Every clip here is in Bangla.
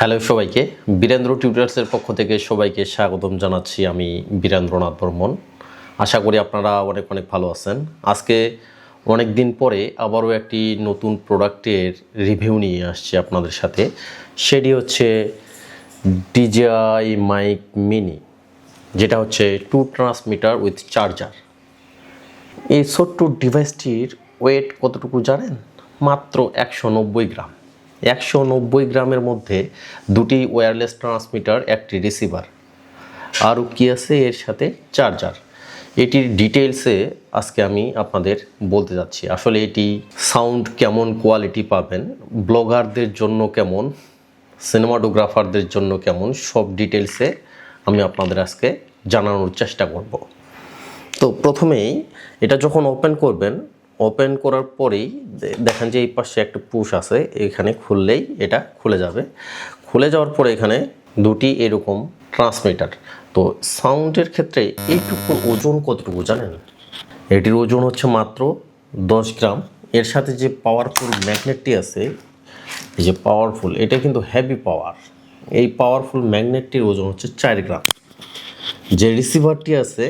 হ্যালো সবাইকে, বীরেন্দ্র টিউটার্সের পক্ষ থেকে সবাইকে স্বাগতম জানাচ্ছি আমি বীরেন্দ্রনাথ বর্মন। আশা করি আপনারা অনেক অনেক ভালো আছেন। আজকে অনেক দিন পরে আবারও একটি নতুন প্রোডাক্টের রিভিউ নিয়ে আসছি আপনাদের সাথে। সেটি হচ্ছে ডিজিআই মাইক মিনি, যেটা হচ্ছে টু ট্রান্সমিটার উইথ চার্জার। এই ছোট্ট ডিভাইসটির ওয়েট কতটুকু জানেন? মাত্র একশো নব্বই গ্রাম। একশো নব্বই গ্রামের মধ্যে দুটি ওয়্যারলেস ট্রান্সমিটার একটি রিসিভার আরও কি আছে? এর সাথে চার্জার এটির ডিটেলসে আজকে আমি আপনাদের বলতে যাচ্ছি। আসলে এটি সাউন্ড কেমন কোয়ালিটি পাবেন ব্লগারদের জন্য কেমন সিনেমাটোগ্রাফারদের জন্য কেমন, সব ডিটেলসে আমি আপনাদের আজকে জানানোর চেষ্টা করব। তো প্রথমেই এটা যখন ওপেন করবেন ওপেন করার পরেই দেখেন যে এই পাশে একটা পুশ আছে, এখানে খুললেই এটা খুলে যাবে। খুলে যাওয়ার পরে এখানে দুটি এরকম ট্রান্সমিটার তো সাউন্ডের ক্ষেত্রে এইটুকু ওজন কতটুকু জানেন? এটির ওজন হচ্ছে মাত্র দশ গ্রাম। এর সাথে যে পাওয়ারফুল ম্যাগনেটটি আছে, এই যে পাওয়ারফুল এটা কিন্তু হেভি পাওয়ার এই পাওয়ারফুল ম্যাগনেটটির ওজন হচ্ছে চার গ্রাম। যে রিসিভারটি আছে,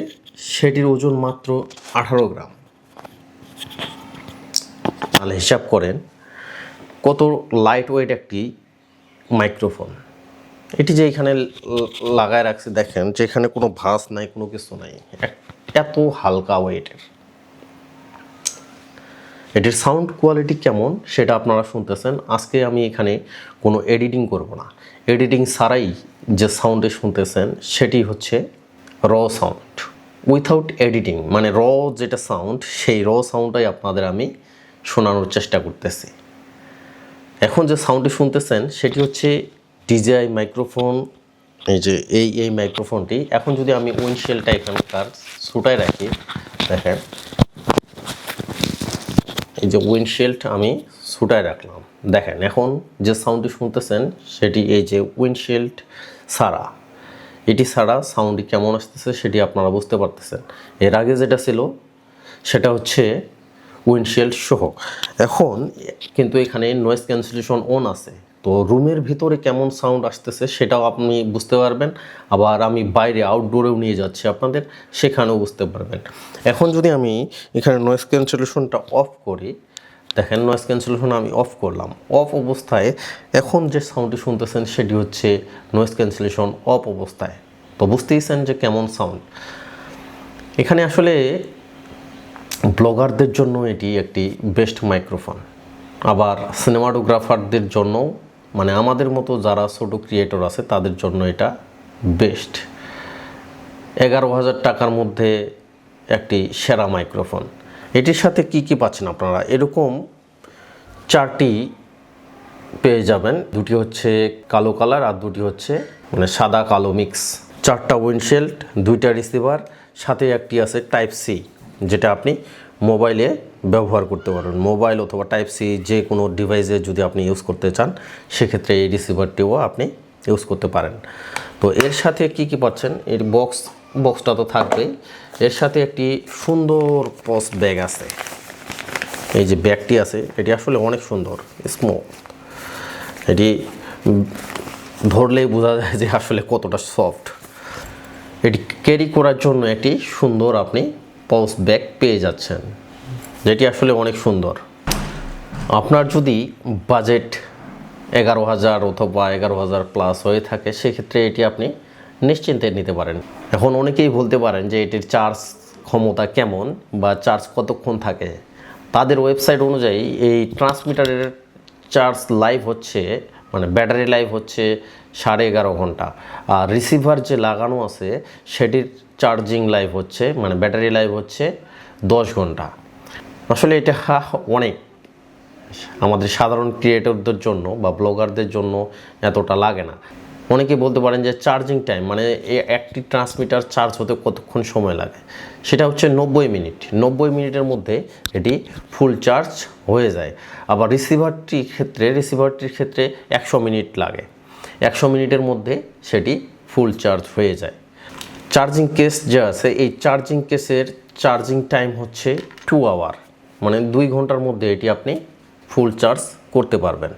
সেটির ওজন মাত্র আঠারো গ্রাম। তাহলে হিসাব করেন, কত লাইট ওয়েট একটি মাইক্রোফোন এটি যে এখানে লাগায় রাখছে, দেখেন যে এখানে কোনো ভাঁজ নাই, কোনো কিছু নাই এত হালকা ওয়েটের এটির সাউন্ড কোয়ালিটি কেমন, সেটা আপনারা শুনতেছেন। আজকে আমি এখানে কোনো এডিটিং করব না। এডিটিং ছাড়াই যে সাউন্ডে শুনতেছেন, সেটি হচ্ছে র সাউন্ড উইথাউট এডিটিং মানে র যেটা সাউন্ড সেই র সাউন্ডটাই আপনাদের আমি শোনানোর চেষ্টা করতেছি। এখন যে সাউন্ডটি শুনতেছেন, সেটি হচ্ছে ডিজিআই মাইক্রোফোন এই যে এই এই মাইক্রোফোনটি এখন যদি আমি উইন্ডশেলটা এখানকার ছুটায় রাখি, দেখেন। এই যে উইন্ডশিল্ড আমি ছুটায় রাখলাম। দেখেন, এখন যে সাউন্ডটি শুনতেছেন, সেটি এই যে উইন্ডশিল্ড ছাড়া। এটি ছাড়া সাউন্ডটি কেমন আসতেছে, সেটি আপনারা বুঝতে পারতেছেন। এর আগে যেটা ছিল, সেটা হচ্ছে উইন্ডশিল্ড সহ। এখন কিন্তু এখানে নয়েজ ক্যান্সেলেশন অন আছে। তো রুমের ভিতরে কেমন সাউন্ড আসতেছে সেটাও আপনি বুঝতে পারবেন। আবার আমি বাইরে আউটডোরেও নিয়ে যাচ্ছি আপনাদের, সেখানেও বুঝতে পারবেন। এখন যদি আমি এখানে নয়েজ ক্যান্সেলেশনটা অফ করি, দেখেন নয়েজ ক্যান্সেলেশন আমি অফ করলাম। অফ অবস্থায় এখন যে সাউন্ডটি শুনতেছেন সেটি হচ্ছে নয়েজ ক্যান্সেলেশন অফ অবস্থায়। তো বুঝতেইছেন যে কেমন সাউন্ড এখানে আসলে ব্লগারদের জন্য এটি একটি বেস্ট মাইক্রোফোন। আবার সিনেমাটোগ্রাফারদের জন্য মানে আমাদের মতো যারা ছোটো ক্রিয়েটর আছে, তাদের জন্য এটা বেস্ট। এগারো হাজার টাকার মধ্যে একটি সেরা মাইক্রোফোন। এটির সাথে কি কি পাচ্ছেন আপনারা? এরকম চারটি পেয়ে যাবেন। দুটি হচ্ছে কালো কালার আর দুটি হচ্ছে মানে সাদা কালো মিক্স। চারটা উইন্ডশিল্ড, দুইটা রিসিভার, সাথে একটি আছে টাইপ সি। যেটা আপনি মোবাইলে ব্যবহার করতে পারবেন। মোবাইল অথবা টাইপ সি যে কোনো ডিভাইসে যদি আপনি ইউজ করতে চান, সেক্ষেত্রে এই রিসিভারটিও আপনি ইউজ করতে পারেন। তো এর সাথে কি কি পাচ্ছেন? এর বক্স বক্সটা তো থাকবেই। এর সাথে একটি সুন্দর পস ব্যাগ আছে। এই যে ব্যাগটি আছে, এটি আসলে অনেক সুন্দর স্মুথ এটি ধরলেই বোঝা যায় যে আসলে কতটা সফট এটি ক্যারি করার জন্য একটি সুন্দর আপনি পাউচ ব্যাক পেয়ে যাচ্ছেন, যেটি আসলে অনেক সুন্দর। আপনার যদি বাজেট এগারো হাজার অথবা এগারো হাজার প্লাস হয়ে থাকে, সেক্ষেত্রে এটি আপনি নিশ্চিন্তে নিতে পারেন। এখন অনেকেই বলতে পারেন যে এটির চার্জ ক্ষমতা কেমন বা চার্জ কতক্ষণ থাকে। তাদের ওয়েবসাইট অনুযায়ী এই ট্রান্সমিটারের চার্জ লাইভ হচ্ছে মানে ব্যাটারি লাইফ হচ্ছে সাড়ে এগারো ঘণ্টা। আর রিসিভার যে লাগানো আছে, সেটির চার্জিং লাইফ হচ্ছে মানে ব্যাটারি লাইফ হচ্ছে দশ ঘণ্টা। আসলে এটা অনেক। আমাদের সাধারণ ক্রিয়েটরদের জন্য বা ব্লগারদের জন্য এতটা লাগে না। অনেকে বলতে পারেন যে চার্জিং টাইম মানে একটি ট্রান্সমিটার চার্জ হতে কতক্ষণ সময় লাগে? সেটা হচ্ছে নব্বই মিনিট। নব্বই মিনিটের মধ্যে এটি ফুল চার্জ হয়ে যায়। আবার রিসিভারটির ক্ষেত্রে রিসিভারটির ক্ষেত্রে একশো মিনিট লাগে। একশো মিনিটের মধ্যে সেটি ফুল চার্জ হয়ে যায়। চার্জিং কেস যে আছে, এই চার্জিং কেসের চার্জিং টাইম হচ্ছে টু আওয়ার মানে দুই ঘণ্টার মধ্যে এটি আপনি ফুল চার্জ করতে পারবেন।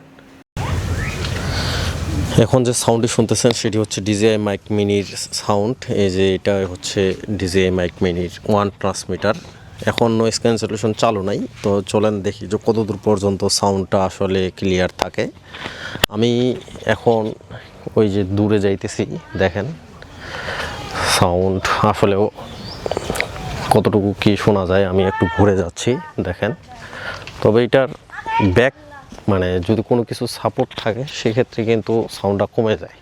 এখন যে সাউন্ডটি শুনতেছেন, সেটি হচ্ছে ডিজিআই মাইক মিনির সাউন্ড এই যে এটা হচ্ছে ডিজিআই মাইক মিনির ওয়ান ট্রান্সমিটার এখন নয়েজ ক্যান্সেলেশন চালু নাই, তো চলেন দেখি যে কতদূর পর্যন্ত সাউন্ডটা আসলে ক্লিয়ার থাকে। আমি এখন ওই যে দূরে যাইতেছি, দেখেন। সাউন্ড আসলেও কতটুকু কি শোনা যায় আমি একটু ঘুরে যাচ্ছি, দেখেন। তবে এটার ব্যাক মানে যদি কোনো কিছু সাপোর্ট থাকে, সেক্ষেত্রে কিন্তু সাউন্ডটা কমে যায়।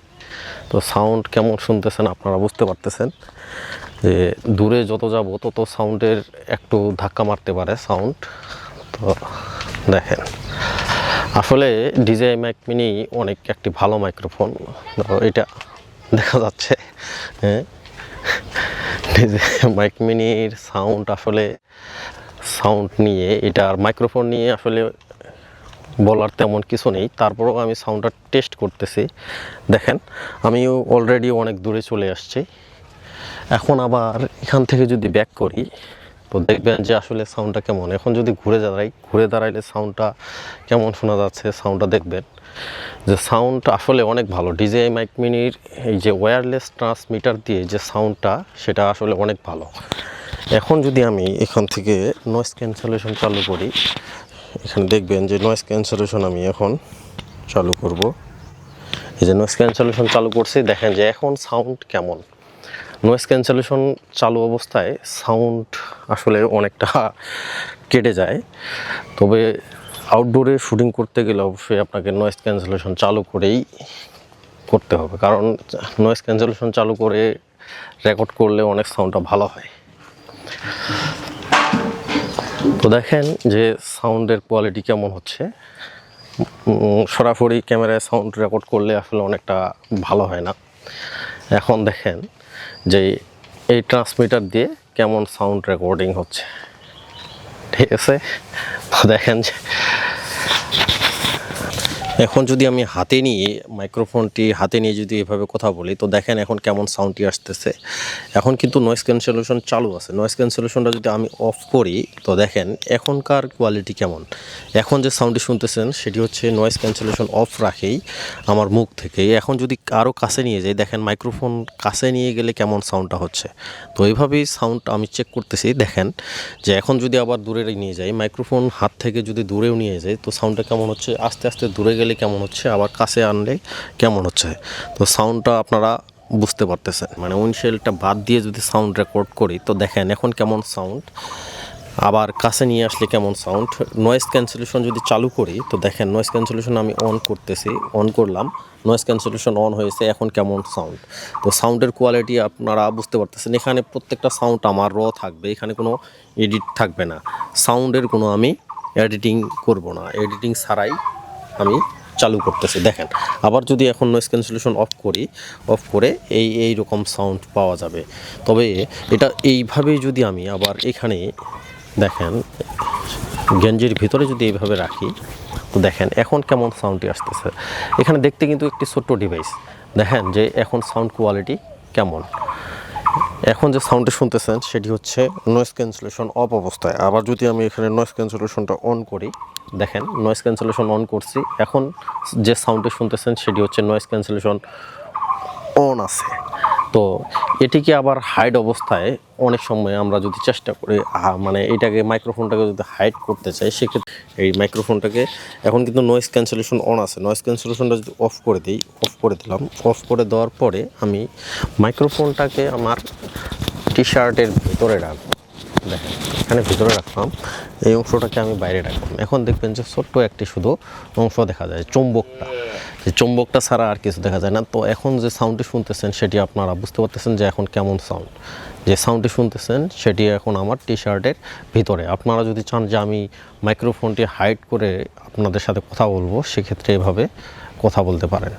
তো সাউন্ড কেমন শুনতেছেন আপনারা বুঝতে পারতেছেন যে দূরে যত যাব, তত সাউন্ডের একটু ধাক্কা মারতে পারে সাউন্ড তো দেখেন, আসলে ডিজাই মাইক মিনি অনেক একটি ভালো মাইক্রোফোন এটা দেখা যাচ্ছে হ্যাঁ। মাইক মিনির সাউন্ড আসলে সাউন্ড নিয়ে, এটা আর মাইক্রোফোন নিয়ে আসলে বলার তেমন কিছু নেই। তারপরেও আমি সাউন্ডটা টেস্ট করতেছি। দেখেন, আমিও অলরেডি অনেক দূরে চলে আসছি। এখন আবার এখান থেকে যদি ব্যাক করি তো দেখবেন যে আসলে সাউন্ডটা কেমন। এখন যদি ঘুরে দাঁড়াই, ঘুরে দাঁড়াইলে সাউন্ডটা কেমন শোনা যাচ্ছে সাউন্ডটা দেখবেন যে সাউন্ড আসলে অনেক ভালো। ডিজে মাইক মিনির এই যে ওয়্যারলেস ট্রান্সমিটার দিয়ে যে সাউন্ডটা সেটা আসলে অনেক ভালো। এখন যদি আমি এখান থেকে নয়েস ক্যান্সেলেশন চালু করি, এখানে দেখবেন যে নয়েস ক্যান্সেলেশন আমি এখন চালু করব। এই যে নয়েস ক্যান্সেলেশন চালু করছি, দেখেন যে এখন সাউন্ড কেমন। নয়েজ ক্যান্সেলেশন চালু অবস্থায় সাউন্ড আসলে অনেকটা কেটে যায়। তবে আউটডোরে শুটিং করতে গেলে অবশ্যই আপনাকে নয়েস ক্যান্সেলেশন চালু করেই করতে হবে। কারণ নয়েস ক্যান্সেলেশন চালু করে রেকর্ড করলে অনেক সাউন্ডটা ভালো হয়। তো দেখেন যে সাউন্ডের কোয়ালিটি কেমন হচ্ছে। সরাসরি ক্যামেরায় সাউন্ড রেকর্ড করলে আসলে অনেকটা ভালো হয় না। এখন দেখেন যে এই ট্রান্সমিটার দিয়ে কেমন সাউন্ড রেকর্ডিং হচ্ছে। ঠিক আছে? তো দেখেন যে এখন যদি আমি হাতে নিয়ে, মাইক্রোফোনটি হাতে নিয়ে যদি এভাবে কথা বলি, তো দেখেন এখন কেমন সাউন্ডটি আসতেছে। এখন কিন্তু নয়েস ক্যান্সেলেশন চালু আছে। নয়েস ক্যান্সেলেশনটা যদি আমি অফ করি, তো দেখেন এখনকার কোয়ালিটি কেমন। এখন যে সাউন্ডটি শুনতেছেন, সেটি হচ্ছে নয়েস ক্যান্সেলেশন অফ রাখেই আমার মুখ থেকে। এখন যদি আরও কাছে নিয়ে যাই, দেখেন মাইক্রোফোন কাছে নিয়ে গেলে কেমন সাউন্ডটা হচ্ছে। তো এইভাবেই সাউন্ড আমি চেক করতেছি। দেখেন যে এখন যদি আবার দূরে নিয়ে যাই, মাইক্রোফোন হাত থেকে যদি দূরেও নিয়ে যাই, তো সাউন্ডটা কেমন হচ্ছে? আস্তে আস্তে দূরে গেলে কেমন হচ্ছে? আবার কাছে আনলে কেমন হচ্ছে? তো সাউন্ডটা আপনারা বুঝতে পারতেছেন। মানে উইন্ডশেলটা বাদ দিয়ে যদি সাউন্ড রেকর্ড করি, তো দেখেন এখন কেমন সাউন্ড আবার কাছে নিয়ে আসলে কেমন সাউন্ড নয়েস ক্যান্সেলেশন যদি চালু করি, তো দেখেন নয়েস ক্যান্সেলেশন আমি অন করতেছি অন করলাম। নয়েস ক্যান্সেলেশন অন হয়েছে, এখন কেমন সাউন্ড তো সাউন্ডের কোয়ালিটি আপনারা বুঝতে পারতেছেন। এখানে প্রত্যেকটা সাউন্ড আমার র থাকবে, এখানে কোনো এডিট থাকবে না। সাউন্ডের কোনো আমি এডিটিং করব না। এডিটিং ছাড়াই আমি চালু করতেছে। দেখেন, আবার যদি এখন নয়েজ ক্যান্সেলেশন অফ করি অফ করে এই এই রকম সাউন্ড পাওয়া যাবে। তবে এটা এইভাবেই যদি আমি আবার এখানে দেখেন, গেঞ্জির ভিতরে যদি এইভাবে রাখি, তো দেখেন এখন কেমন সাউন্ডটি আসতেছে। এখানে দেখতে কিন্তু একটি ছোট্ট ডিভাইস দেখেন যে এখন সাউন্ড কোয়ালিটি কেমন। এখন যে সাউন্ডটা শুনতেছেন, সেটি হচ্ছে নয়েস ক্যান্সেলেশন অফ অবস্থায়। আবার যদি আমি এখানে নয়েস ক্যান্সেলেশনটা অন করি, দেখেন নয়েস ক্যান্সেলেশন অন করছি। এখন যে সাউন্ডটা শুনতেছেন, সেটি হচ্ছে নয়েস ক্যান্সেলেশন অন আছে। তো এটিকে আবার হাইড অবস্থায় অনেক সময় আমরা যদি চেষ্টা করি মানে এটাকে মাইক্রোফোনটাকে যদি হাইড করতে চাই, সেক্ষেত্রে এই মাইক্রোফোনটাকে এখন কিন্তু নয়েজ ক্যান্সেলেশন অন আছে। নয়েজ ক্যান্সেলেশনটা যদি অফ করে দিই অফ করে দিলাম অফ করে দেওয়ার পরে আমি মাইক্রোফোনটাকে আমার টি শার্টের ভিতরে রাখব। দেখেন, এখানে ভিতরে রাখলাম, এই অংশটাকে আমি বাইরে রাখলাম। এখন দেখবেন যে ছোট্ট একটি শুধু অংশ দেখা যায়, চুম্বকটা। যে চুম্বকটা ছাড়া আর কিছু দেখা যায় না। তো এখন যে সাউন্ডটি শুনতেছেন, সেটি আপনারা বুঝতে পারতেছেন যে এখন কেমন সাউন্ড যে সাউন্ডটি শুনতেছেন, সেটি এখন আমার টি শার্টের ভিতরে। আপনারা যদি চান যে আমি মাইক্রোফোনটি হাইড করে আপনাদের সাথে কথা বলব, সেক্ষেত্রে এভাবে কথা বলতে পারেন।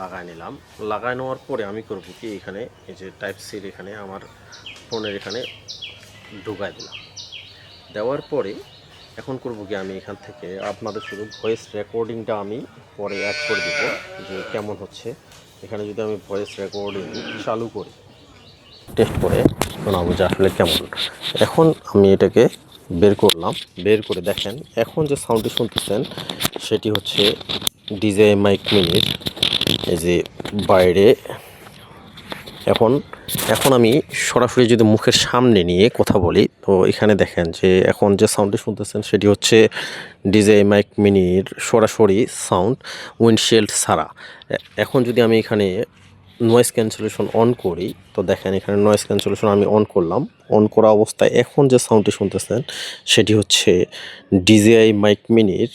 লাগাই নিলাম। লাগাই নেওয়ার পরে আমি করব কি, এখানে এই যে টাইপ সির এখানে আমার ফোনের এখানে ঢুকাই দিলাম। দেওয়ার পরে এখন করব কি আমি এখান থেকে আপনাদের শুধু ভয়েস রেকর্ডিংটা আমি পরে অ্যাড করে দিব, যে কেমন হচ্ছে। এখানে যদি আমি ভয়েস রেকর্ডিং চালু করি টেস্ট করে শোনাবো যে আসলে কেমন। এখন আমি এটাকে বের করলাম, বের করে দেখেন, এখন যে সাউন্ডটি শুনতেছেন, সেটি হচ্ছে ডিজে মাইক মিনির এই যে বাইরে। এখন এখন আমি সরাসরি যদি মুখের সামনে নিয়ে কথা বলি, তো এখানে দেখেন যে এখন যে সাউন্ডটি শুনতেছেন সেটি হচ্ছে ডিজে মাইক মিনির সরাসরি সাউন্ড উইন্ডশিল্ড ছাড়া। এখন যদি আমি এখানে নয়েস ক্যান্সেলেশন অন করি, তো দেখেন এখানে নয়েস ক্যান্সেলেশন আমি অন করলাম। অন করা অবস্থায় এখন যে সাউন্ডটি শুনতেছেন, সেটি হচ্ছে ডিজিআই মাইক মিনির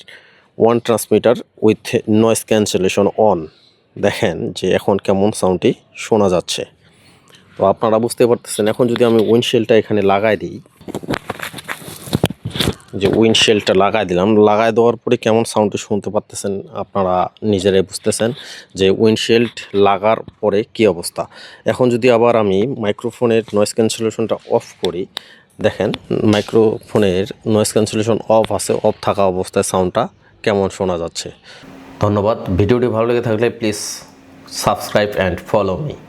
one transmitter with noise cancellation on দেখেন যে এখন কেমন সাউন্ডটি শোনা যাচ্ছে। তো আপনারা বুঝতে পারতেছেন, এখন যদি আমি উইন্ডশেলটা এখানে লাগাই দিই, যে উইন্ডশেলটা লাগাই দিলাম, লাগাই দেওয়ার পরে কেমন সাউন্ডটি শুনতে পারতেছেন আপনারা নিজেরাই বুঝতেছেন যে উইন্ডশিল্ড লাগার পরে কি অবস্থা। এখন যদি আবার আমি মাইক্রোফোনের নয়েস ক্যান্সেলেশনটা অফ করি, দেখেন মাইক্রোফোনের নয়েস ক্যান্সেলেশন অফ আছে অফ থাকা অবস্থায় সাউন্ডটা কেমন শোনা যাচ্ছে। ধন্যবাদ। ভিডিওটি ভালো লেগে থাকলে please subscribe and follow me